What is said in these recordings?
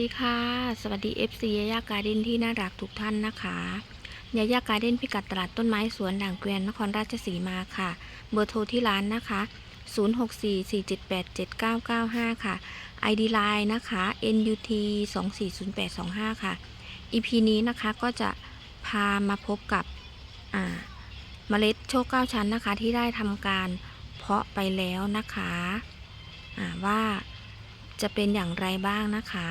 ดีค่ะ สวัสดี FC ยายาการ์เด้นที่น่ารักทุกท่านนะคะยายาการ์เด้นพิกัดตลาดต้นไม้สวนด่างเกวียนนครราชสีมาค่ะ เบอร์โทรที่ร้านนะคะ 0644787995 ค่ะ ID Line นะคะ NUT 240825 ค่ะ EP นี้นะคะก็จะพามาพบกับเมล็ดโชคเก้าชั้นนะคะ ที่ได้ทำการเพาะไปแล้วนะคะว่าจะเป็นอย่างไรบ้างนะคะ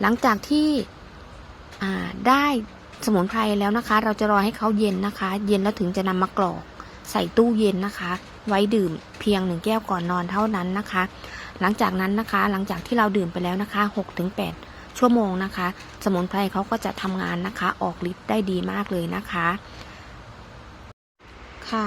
หลังจากที่ได้สมุนไพรแล้วนะคะ เราจะรอให้เขาเย็นนะคะ เย็นแล้วถึงจะนำมากรอกใส่ตู้เย็นนะคะ ไว้ดื่มเพียงหนึ่งแก้วก่อนนอนเท่านั้นนะคะ หลังจากนั้นนะคะ หลังจากที่เราดื่มไปแล้วนะคะ6-8ชั่วโมงนะคะ สมุนไพรเขาก็จะทำงานนะคะ ออกฤทธิ์ได้ดีมากเลยนะคะ ค่ะ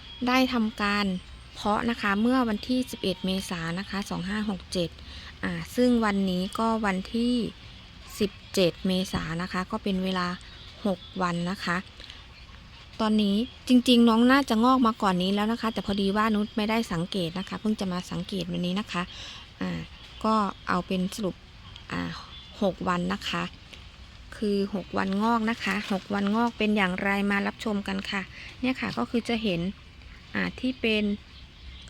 ได้ทำการเพาะนะคะเมื่อวันที่ 11 เมษายนนะคะ 2567 อ่า ซึ่งวันนี้ก็วันที่ 17 เมษายนนะคะ ก็เป็นเวลา 6 วันนะคะ ตอนนี้จริงๆ น้องน่าจะงอกมาก่อนนี้แล้วนะคะ แต่พอดีว่านุชไม่ได้สังเกตนะคะ เพิ่งจะมาสังเกตวันนี้นะคะ อ่า ก็เอาเป็นสรุป อ่าหกวันนะคะ คือ 6 วันงอกนะคะ 6 วันงอกเป็นอย่างไรมารับชมกันค่ะ เนี่ยค่ะก็คือจะเห็น อ่าที่เป็น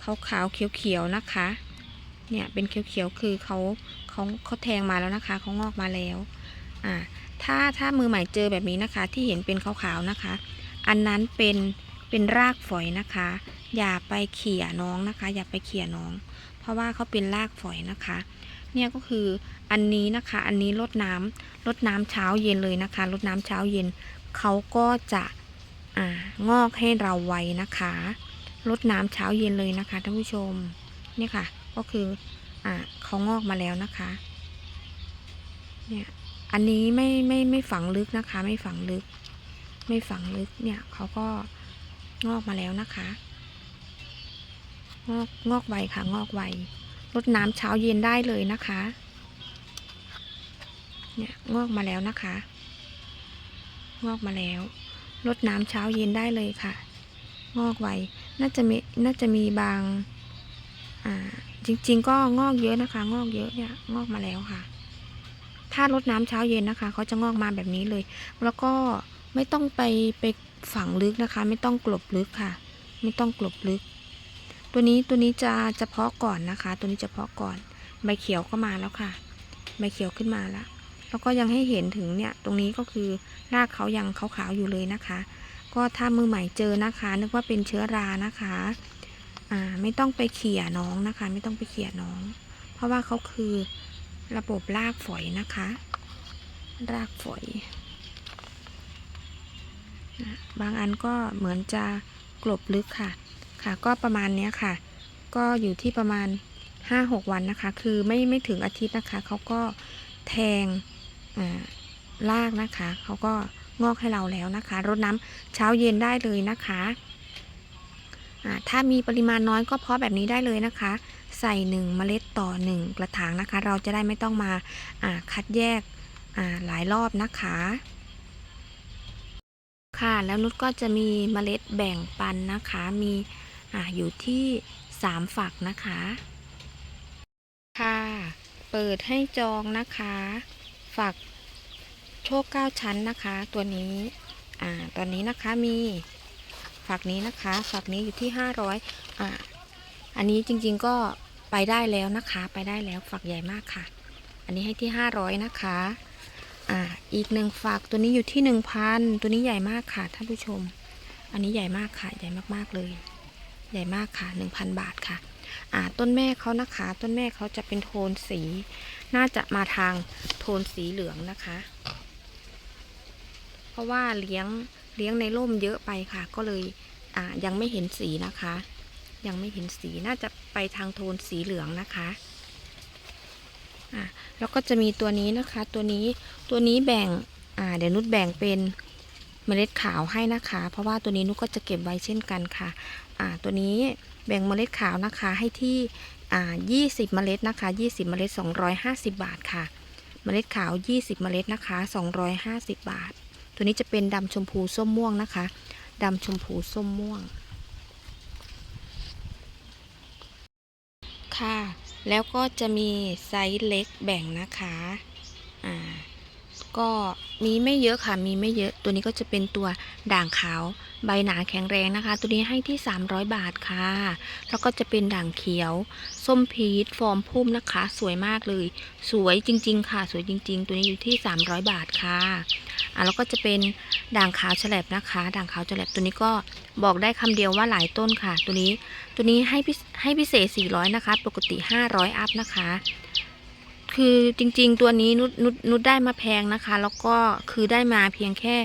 ขาวๆเขียวๆนะคะ เนี่ยเป็นเขียวๆคือเขาเขาเขาแทงมาแล้วนะคะเขางอกมาแล้ว อ่า ถ้าถ้ามือใหม่เจอแบบนี้นะคะ ที่เห็นเป็นขาวๆนะคะ อันนั้นเป็นเป็นรากฝอยนะคะ อย่าไปเขี่ยน้องนะคะ อย่าไปเขี่ยน้อง เพราะว่าเขาเป็นรากฝอยนะคะ เนี่ยก็คืออันนี้นะคะ อันนี้ลดน้ำลดน้ำเช้าเย็นเลยนะคะลดน้ำเช้าเย็นเขาก็จะอ่างอกให้เราไวนะคะ ลดน้ำเช้าเย็นเลยนะคะท่านผู้ชมเนี่ยค่ะ ก็คืออ่าเขางอกมาแล้วนะคะ เนี่ยอันนี้ไม่ไม่ไม่ฝังลึกนะคะ ไม่ฝังลึก ไม่ฝังลึกเนี่ยเขาก็งอกมาแล้วนะคะ งอกงอกไวค่ะ งอกไวรดน้ำเช้าเย็นได้เลยนะคะ เนี่ยงอกมาแล้วนะคะ งอกมาแล้วรดน้ำเช้าเย็นได้เลยค่ะ งอกไว น่าจะมีน่าจะมีบาง อ่า จริง ๆ ก็งอกเยอะนะคะ งอกเยอะเนี่ยงอกมาแล้วค่ะ ถ้ารดน้ำเช้าเย็นนะคะเขาจะงอกมาแบบนี้เลย แล้วก็ไม่ต้องไปไปฝังลึกนะคะ ไม่ต้องกลบลึกค่ะ ไม่ต้องกลบลึก ตัวนี้ตัวนี้จะจะเพาะก่อนนะคะ ตัวนี้จะเพาะก่อน ใบเขียวก็มาแล้วค่ะ ใบเขียวขึ้นมาแล้วแล้วก็ยังให้เห็นถึงเนี่ยตรงนี้ก็คือรากเขายังขาวๆอยู่เลยนะคะ ก็ถ้ามือใหม่เจอนะคะ นึกว่าเป็นเชื้อรานะคะ อ่าไม่ต้องไปเขี่ยน้องนะคะ ไม่ต้องไปเขี่ยน้อง เพราะว่าเขาคือระบบรากฝอยนะคะ รากฝอยบางอันก็เหมือนจะกลบลึกค่ะ ค่ะก็ประมาณเนี้ยค่ะ ก็อยู่ที่ประมาณ 5-6 วันนะคะ คือไม่ไม่ถึงอาทิตย์นะคะ เขาก็แทงอ่ารากนะคะ เขาก็ งอกให้เราแล้วนะคะรดน้ำเช้าเย็นได้เลยนะคะถ้ามีปริมาณน้อยก็เพาะแบบนี้ได้เลยนะคะ ใส่ 1 เมล็ดต่อ 1 กระถางนะคะ เราจะได้ไม่ต้องมาคัดแยกหลายรอบนะคะ ค่ะแล้วนุชก็จะมีเมล็ดแบ่งปันนะคะ มีออยู่ที่ 3 ฝักนะคะ ค่ะ เปิดให้จองนะคะ ฝัก โชคเก้าชั้นนะคะ ตัวนี้อ่าตอนนี้นะคะมีฝักนี้นะคะฝักนี้อยู่ที่500อ่าอันนี้จริงๆก็ไปได้แล้วนะคะ ไปได้แล้วฝักใหญ่มากค่ะ อันนี้ให้ที่500นะคะอ่าอีกหนึ่งฝักตัวนี้อยู่ที่หนึ่งพันตัวนี้ใหญ่มากค่ะท่านผู้ชม อันนี้ใหญ่มากค่ะ ใหญ่มากๆเลย ใหญ่มากค่ะหนึ่งพันบาทค่ะอ่าต้นแม่เขานะคะ ต้นแม่เขาจะเป็นโทนสี น่าจะมาทางโทนสีเหลืองนะคะ เพราะว่าเลี้ยงเลี้ยงในร่มเยอะไปค่ะ ก็เลยอ่ายังไม่เห็นสีนะคะ ยังไม่เห็นสีน่าจะไปทางโทนสีเหลืองนะคะอ่าแล้วก็จะมีตัวนี้นะคะ ตัวนี้ตัวนี้แบ่งอ่าเดี๋ยวนุชแบ่งเป็นเมล็ดขาวให้นะคะ เพราะว่าตัวนี้นุชก็จะเก็บไว้เช่นกันค่ะอ่าตัวนี้แบ่งเมล็ดขาวนะคะให้ที่อ่า20 เมล็ดนะคะ 20 เมล็ด 250 บาทค่ะ เมล็ดขาว 20 เมล็ดนะคะ 250 บาท ตัวนี้จะเป็นดำชมพูส้มม่วงนะคะดำชมพูส้มม่วง ค่ะ แล้วก็จะมีไซส์เล็กแบ่งนะคะอ่าก็มีไม่เยอะค่ะ มีไม่เยอะ ตัวนี้ก็จะเป็นตัวด่างขาวใบหนาแข็งแรงนะคะ ตัวนี้ให้ที่ 300 บาทค่ะ แล้วก็จะเป็นด่างเขียว ส้มพีชฟอร์มพุ่มนะคะ สวยมากเลย สวยจริง ๆ ค่ะ สวยจริง ๆ ตัวนี้อยู่ที่ 300 บาทค่ะ อ่าแล้วก็จะเป็นด่างขาวฉลับนะคะ ด่างขาวฉลับตัวนี้ก็บอกได้คำเดียวว่าหลายต้นค่ะ ตัวนี้ตัวนี้ให้พิให้พิเศษ 400 นะคะ ปกติ 500 อัพนะคะ คือจริงๆ ตัวนี้นุดนุดนุดได้มาแพงนะคะ แล้วก็คือได้มาเพียงแค่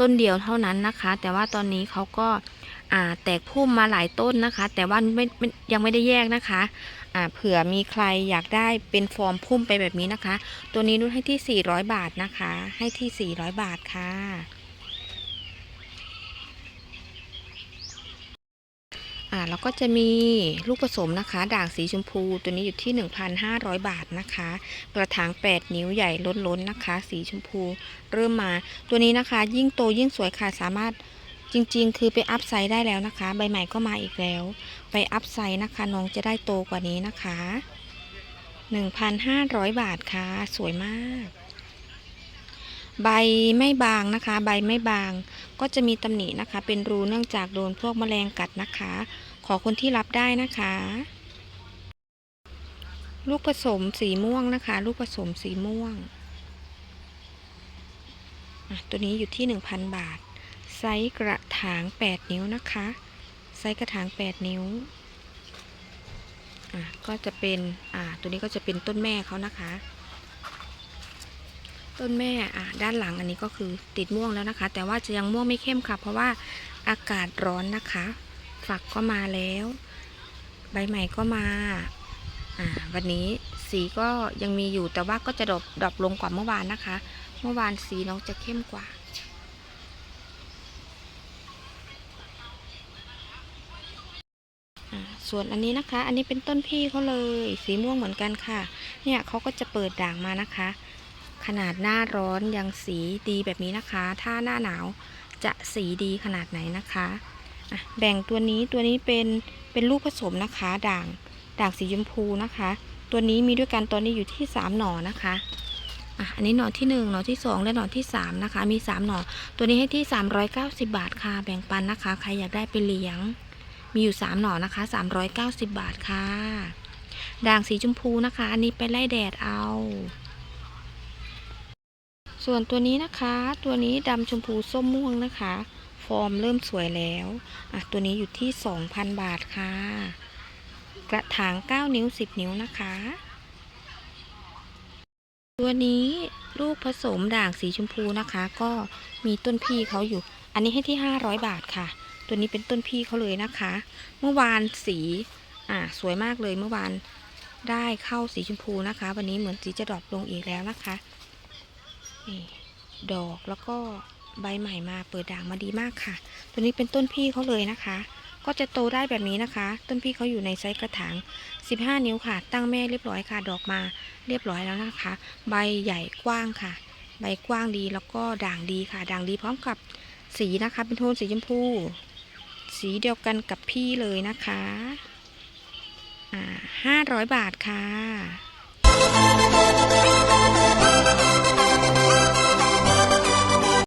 ต้นเดียวเท่านั้นนะคะ แต่ว่าตอนนี้เขาก็อ่าแตกพุ่มมาหลายต้นนะคะ แต่ว่าไม่ไม่ยังไม่ได้แยกนะคะ เผื่อมีใครอยากได้เป็นฟอร์มพุ่มไปแบบนี้นะคะ ตัวนี้นุดให้ที่ 400 บาทนะคะ ให้ที่ 400 บาทค่ะอ่าแล้วก็จะมีลูกผสมนะคะ ด่างสีชมพู ตัวนี้อยู่ที่ 1,500 บาทนะคะ กระถาง 8 นิ้วใหญ่ล้นๆนะคะ สีชมพูเริ่มมาตัวนี้นะคะ ยิ่งโตยิ่งสวยค่ะสามารถ จริงๆ คือไปอัพไซด์ได้แล้วนะคะ ใบใหม่ก็มาอีกแล้ว ไปอัพไซด์นะคะ น้องจะได้โตกว่านี้นะคะ 1,500 บาทค่ะ สวยมาก ใบไม่บางนะคะ ใบไม่บาง ก็จะมีตำหนินะคะ เป็นรูเนื่องจากโดนพวกแมลงกัดนะคะ ขอคนที่รับได้นะคะ ลูกผสมสีม่วงนะคะ ลูกผสมสีม่วง ตัวนี้อยู่ที่ 1,000 บาท ไซส์กระถาง 8 นิ้วนะคะ ไซส์กระถาง 8 นิ้วอะก็จะเป็น อ่า ตัวนี้ก็จะเป็นต้นแม่เขานะคะ ต้นแม่ อะด้านหลังอันนี้ก็คือติดม่วงแล้วนะคะ แต่ว่าจะยังม่วงไม่เข้มค่ะ เพราะว่าอากาศร้อนนะคะ ฝักก็มาแล้ว ใบใหม่ก็มา อ่า วันนี้สีก็ยังมีอยู่ แต่ว่าก็จะดรอปดรอปลงกว่าเมื่อวานนะคะ เมื่อวานสีน้องจะเข้มกว่า อ่า ส่วนอันนี้นะคะ อันนี้เป็นต้นพี่เขาเลย สีม่วงเหมือนกันค่ะ เนี่ยเขาก็จะเปิดด่างมานะคะ ขนาดหน้าร้อนยังสีดีแบบนี้นะคะ ถ้าหน้าหนาวจะสีดีขนาดไหนนะคะะแบ่งตัวนี้ตัวนี้เป็นเป็นลูกผสมนะคะ ด่างด่างสีชมพูนะคะ ตัวนี้มีด้วยกันตอนนี้อยู่ที่สามหน่อนะคะอะอันนี้หน่อที่หนึ่งหน่อที่สองและหน่อที่สามนะคะ มีสามหน่อ ตัวนี้ให้ที่สามร้อยเก้าสิบาทค่ะ แบ่งปันนะคะ ใครอยากได้ไปเลี้ยง มีอยู่ 3 หน่อนะคะ 390 บาทค่ะ ด่างสีชมพูนะคะ อันนี้ไปไล่แดดเอา ส่วนตัวนี้นะคะ ตัวนี้ดำชมพูส้มม่วงนะคะ ฟอร์มเริ่มสวยแล้วอะตัวนี้อยู่ที่ 2,000 บาทค่ะ กระถาง 9 นิ้ว 10 นิ้วนะคะ ตัวนี้ลูกผสมด่างสีชมพูนะคะ ก็มีต้นพี่เขาอยู่ อันนี้ให้ที่ 500 บาทค่ะ ตัวนี้เป็นต้นพี่เขาเลยนะคะ เมื่อวานสีอ่าสวยมากเลยเมื่อวานได้เข้าสีชมพูนะคะ วันนี้เหมือนสีจะดรอปลงอีกแล้วนะคะนี่ดอกแล้วก็ใบใหม่มาเปิดด่างมาดีมากค่ะ ตัวนี้เป็นต้นพี่เขาเลยนะคะ ก็จะโตได้แบบนี้นะคะ ต้นพี่เขาอยู่ในไซส์กระถาง 15 นิ้วค่ะ ตั้งแม่เรียบร้อยค่ะ ดอกมาเรียบร้อยแล้วนะคะ ใบใหญ่กว้างค่ะ ใบกว้างดีแล้วก็ด่างดีค่ะ ด่างดีพร้อมกับสีนะคะ เป็นโทนสีชมพู สีเดียวกันกับพี่เลยนะคะอ่าห้าร้อยบาทค่ะ